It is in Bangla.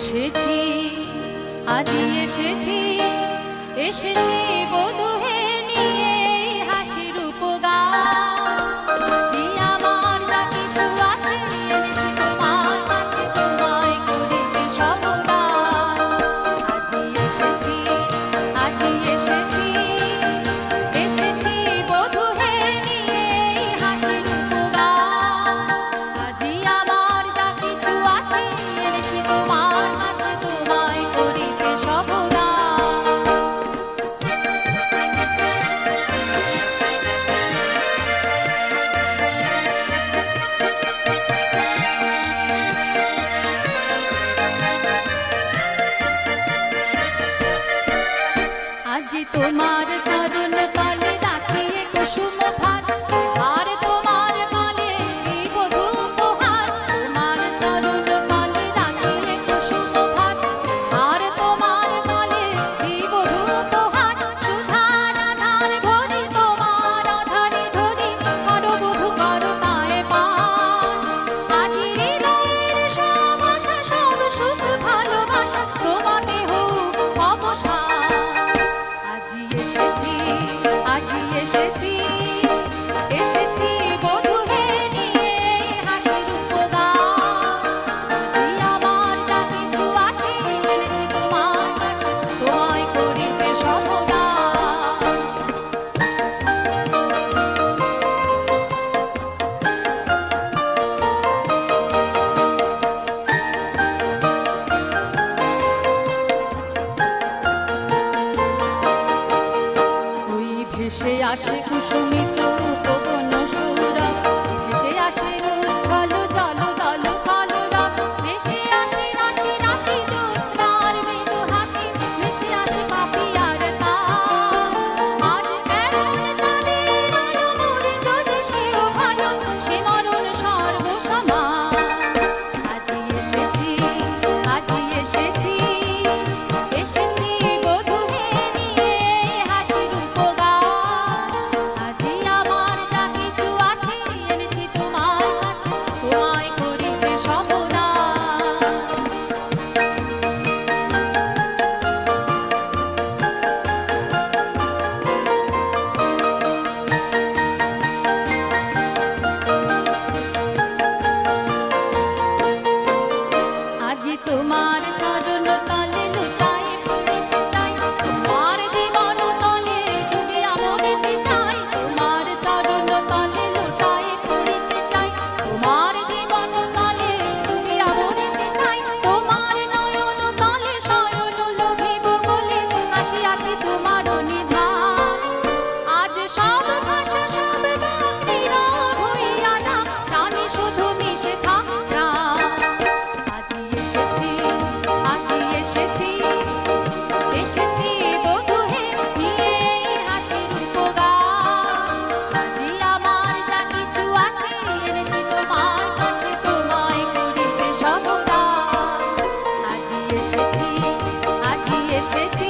এসেছি আজি এসেছি এসেছি বধূ আজি তোমার চরণ তলে রাখিয়ে কুসুম ভাত এসেছি আজ এসেছি। সে আসে কুসুমিত রূপ city.